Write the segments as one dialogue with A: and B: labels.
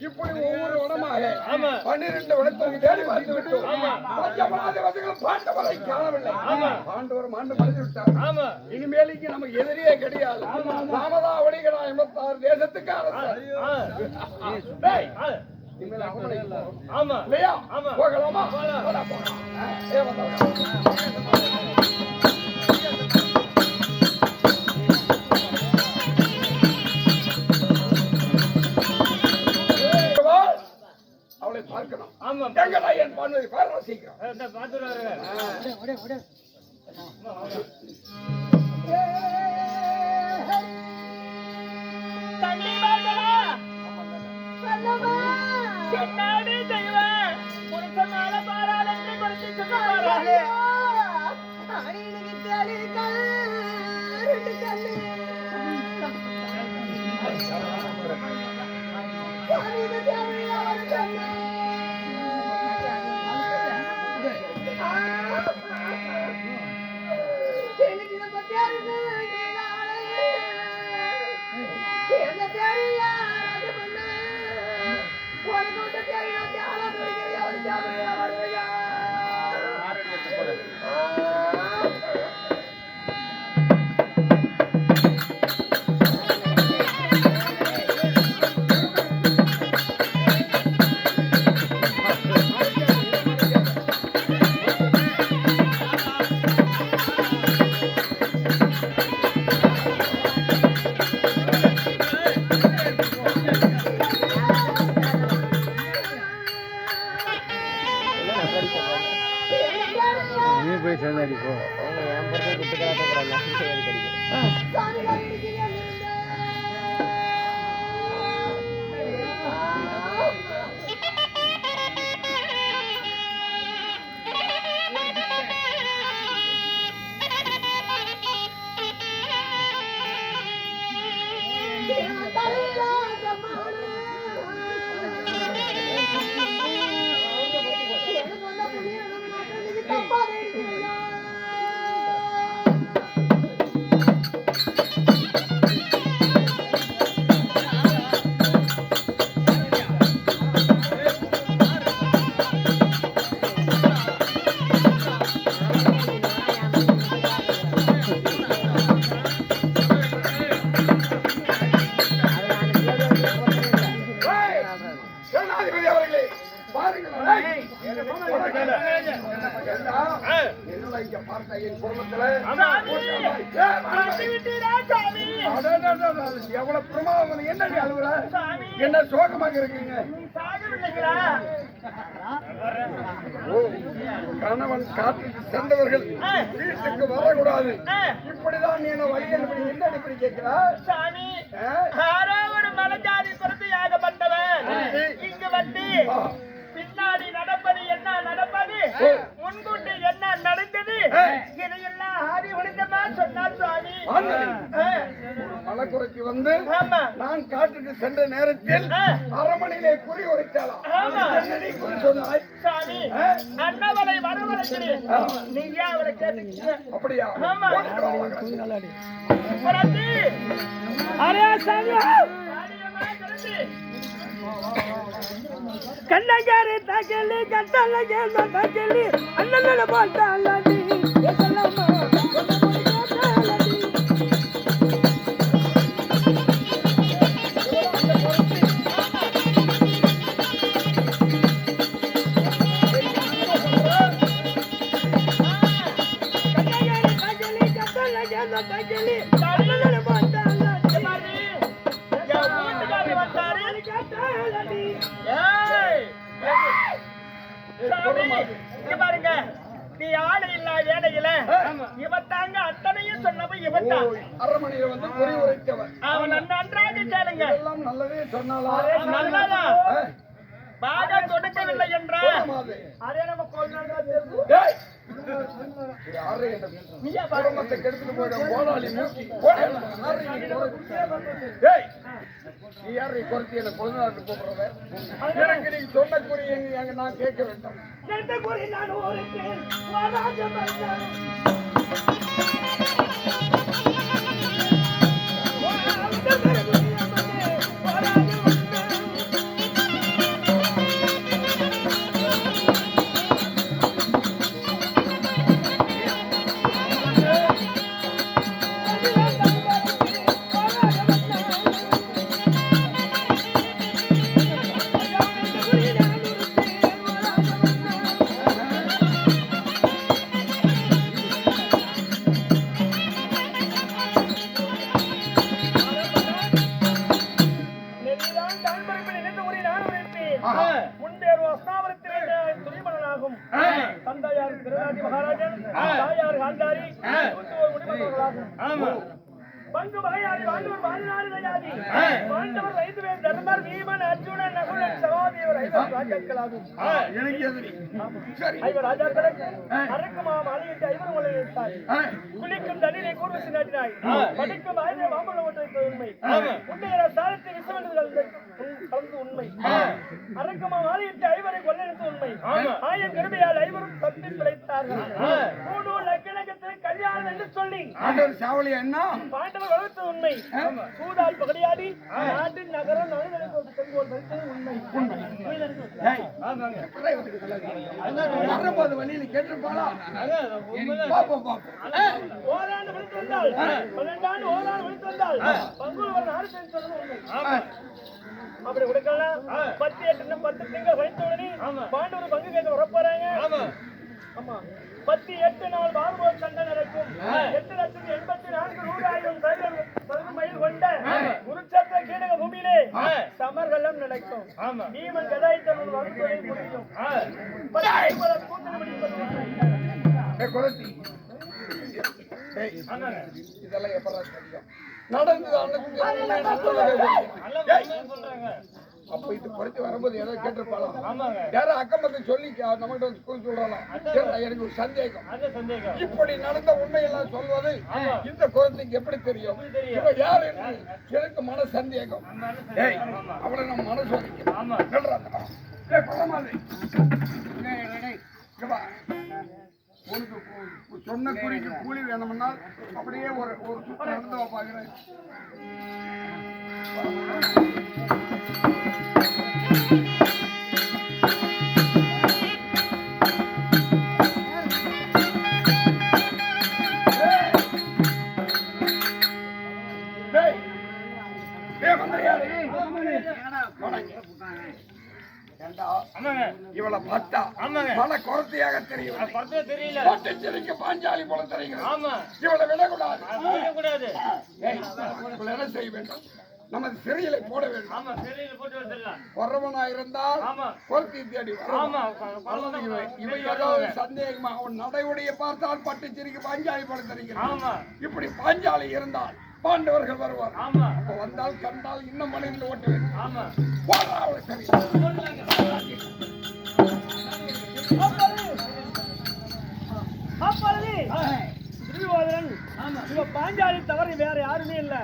A: இப்படி ஒவ்வொரு
B: ஆமா.
A: பன்னிரண்டு வனத்திற்கு தேடி வந்து விட்டோம் வசங்களும் பாண்டவரை காணவில்லை. பாண்டவர் மாண்டு மறைந்து விட்டார் இனிமேலுக்கு நமக்கு எதிரியே கிடையாது. ராமதாவடிகளா எண்பத்தாறு தேசத்துக்கு அரசர்
B: ஆ,
A: டேய்,
B: ஆ,
A: இனிமேல் அவனை போகும்.
B: ஆமா.
A: இல்லையா?
B: ஆமா.
A: போகலாமா? ஏ, வந்தா, பாருங்க சீக்கிரம்
B: இந்த பாத்துட்டு
A: எவ்வளவு பிரமாதம். என்னடி அழுவுற? என்ன சோகமாக இருக்கீங்க? கணவன் காட்டுக்கு சென்றவர்கள் வீட்டுக்கு வரக்கூடாது. இப்படிதான் நீ என்ன வழி அனுப்பி என்ன இப்படி கேட்கிறா?
C: சாமி? ஆரோ ஒரு மலஜாதி பிறந்தையாக வந்தவன் இங்கு வந்து. பின்னாடி நடப்பது என்ன? நடப்பது
A: வந்து நான் காட்டுக்கு சென்ற நேரத்தில். அரமனையிலே குறி உரைத்தாளாம். என்னடி குறி சொன்னாய்?
C: அண்ணவரை வரவழைக்கிறேன். நீங்க அவரை கேட்டுக்கீங்க
A: அப்படியா?
C: அரே சாமி
D: கண்ணகாரி தாக்கலி கட்டல கேந்த தாக்கலி அண்ணன் போட்டாலடி
C: பாருங்க. நீ ஆளு இல்ல வேலையில இவன் தாங்க அத்தனையும் சொன்னவன் இவன் தான்
A: ஓ, அரமனையில வந்து குறி உரைத்தவன்
C: அவன் நன்றாக கேளுங்க.
A: எல்லாம் நல்லதே சொன்னாலா?
C: நல்லதா
A: ஆ?
C: பாகம் கொடுக்கவில்லை என்றா
A: போதுமாது.
C: அதே நம்ம கொள்ளாங்க தெரியும்
A: டேய். இது யாரு என்ன
C: நீயா பாருங்க
A: குடும்பத்தை கெடுத்துட்டு போயிட போராளி மூக்கி நீ நீ குறைச்சி என்ன குழந்தை கூப்பிடுறத எனக்கு நீ சொன்ன குறி எங்க நான் கேட்க வேண்டும்
D: குறி நான் முன்பேறு அஸ்தாபரத்திலே துணிமணனாகும் தந்தையார் திருநாதி மகாராஜன் தாயார் காந்தாரி ஒரு முடிமகளாகும் பங்கு வாழ்ந்தவர் வாழ்ந்தவர் தர்மர் அர்ஜுனன் நகுலன் ஐவர் ராஜாக்களாகும். ஐவர் ராஜாக்களுக்கு ஐவர் குளிக்கும் தண்ணீரை கூர்வசி நாட்டினாய் படிக்கும் ஆயுத மாம்பழ ஒன்றை உண்மை. உண்மையான சாரத்தை கலந்து உண்மை. அரக்கமா மாலையிட்டு ஐவரை கொள்ளெடுத்து உண்மை. ஆய கருமையால் ஐவரும் தப்பி பிழைத்தார்கள். என்று சொல்லி.
A: ஆண்டவர் என்ன
D: பாண்டவர் வளர்த்து உண்மை. சூதால் பகடியாடி நாட்டின் நகரம் நடுநிலைக்கு செங்கோல் வைத்தது உண்மை.
A: ஏய், எப்படிடா இவனுக்கு தெரியாது? வரும்போது வழியில கேட்டிருப்பாளா? பாப்போம், பாப்போம்.
D: ஓராண்டு வந்தால் பன்னெண்டாண்டு ஓராண்டு வந்தால் பங்குல நாடு உண்மை. அப்படி கொடுக்கலாம். பத்து எட்டு பத்து திங்கள் வைத்த உடனே பாண்டவர் பங்கு கேட்க வர போறாங்க ஆமா. பத்து எட்டு நாள் பாரபோர் சண்டை நடக்கும். எட்டு லட்சத்தி எண்பத்தி நான்கு நூறாயிரம் சதுர மைல் கொண்ட குருச்சத்திர கீழக பூமியிலே சமர்களும் நடக்கும் பீமன் கதாயுத்தம் வகுப்புகளை முடியும்.
A: இதெல்லாம் எப்படா உண்மை நடந்தது. ஏய், அப்ப இது குறைச்சு வரும்போது ஏதோ கேட்டிருப்பாளா? யாரும் அக்கம் பக்கம் சொல்லி நம்மகிட்ட சொல்றாளா ஏன்டா, எனக்கு ஒரு சந்தேகம். இப்படி நடந்த உண்மையெல்லாம் சொல்வது இந்த குழந்தைக்கு எப்படி தெரியும்? இவ யார் என்று எனக்கு மன சந்தேகம். ஏய் அவளை நம்ம மனசு சொல்றாங்க. உனக்கு சொன்ன குறிக்கு கூலி வேணும்னா அப்படியே ஒரு ஒரு சுற்று நடந்து பாக்குறேன்.
B: தெரியல.
A: பட்டுச்சிரிக்கு பாஞ்சாலி போல தெரிகிறது. விடக்கூடாது. என்ன செய்ய வேண்டும்? நமது சிறையில போட வேண்டும்.
B: போட்டு
A: வர்றவனா இருந்தால். பொருத்தி தேடி இவன் சந்தேகமா அவன் நடைமுறையை பார்த்தால் பட்டுச்சிரிக்கு பாஞ்சாலி போல தெரிகிறது. இப்படி பாஞ்சாலி இருந்தால் பாண்டவர்கள் வருவார். அப்ப வந்தால் கண்டால் இன்னும் மனையில் ஓட்ட வேண்டும்.
B: ஆமா.
A: போடா
D: இவ பாஞ்சாலி தவிர வேற யாருமே இல்ல.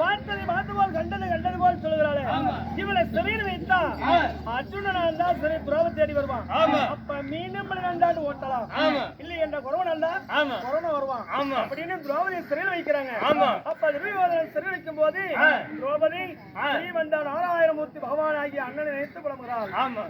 D: பார்த்ததை பார்த்து போல் கண்டது கண்டது போல் சொல்லுகிறாளே. இவளை சிறையில் வைத்தா அர்ஜுனனா இருந்தா சிறை துறவு தேடி வருவான். அப்ப மீண்டும் ரெண்டாண்டு ஓட்டலாம். இல்ல என்ற குறவன் அல்ல கொரோனா வருவான். அப்படின்னு திரௌபதி சிறையில் வைக்கிறாங்க. அப்ப திருவிவாதன் சிறையில் வைக்கும் போது திரௌபதி ஸ்ரீவந்த நாராயணமூர்த்தி பகவான் ஆகிய அண்ணனை நினைத்து புலம்புகிறாள்
B: ஆமா.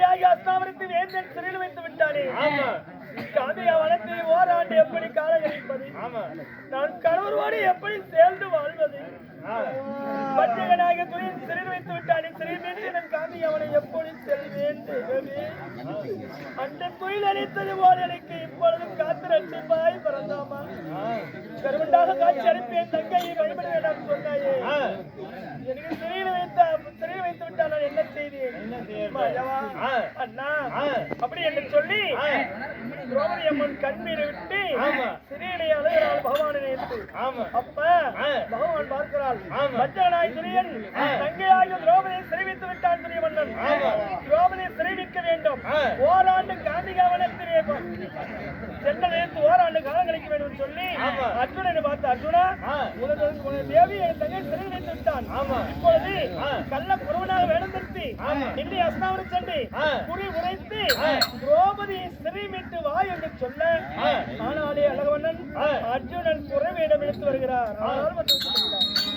D: காவியாகி அஸ்தாவரத்து வேந்தன் சிறையில் வைத்து விட்டானே? காவியா ஓராண்டு எப்படி காலகழிப்பது நான் கணவரோடு எப்படி சேர்ந்து வாழ்வது? பஞ்சகனாக துணியில் சிறையில் வைத்து விட்டானே? சிறையில் நான் காவி எப்படி செல்வேன் அந்த துயில் அளித்தது போல் எனக்கு இப்பொழுது காத்து ரட்சிப்பாய் பிறந்தாமா? கருவண்டாக காட்சி அனுப்பிய தங்கையை கைவிட வேண்டாம் சொன்னாயே. எனக்கு அண்ணா. அப்படி என்று சொல்லி திரௌபதி அம்மன் கண்ணீரை விட்டு சிறையிலே அழுகிறாள் பகவானை நினைத்து அப்ப பகவான் பார்க்கிறாள். பஞ்சகனாய் துரியன் தங்கையாகிய திரௌபதியை சிறைவித்து விட்டான் துரிய மன்னன் திரௌபதியை சிறைவிக்க வேண்டும். ஓராண்டு காந்திகா நேரத்து ஓராண்டு காலம் கழிக்க வேண்டும் சொல்லி அர்ஜுனனை பார்த்து அர்ஜுனா உனது தேவி என் தங்கை சிறை வைத்து விட்டான் இப்பொழுது கள்ள குருவனாக வேடம் நிறுத்தி இன்னி அஸ்தாவன சென்று குறி உரைத்து திரௌபதியை சிறை மீட்டு வா என்று சொல்ல ஆனாலே அழகவண்ணன் அர்ஜுனன் குறை வேடம் எடுத்து வருகிறார். ஆனால் விட்டான்.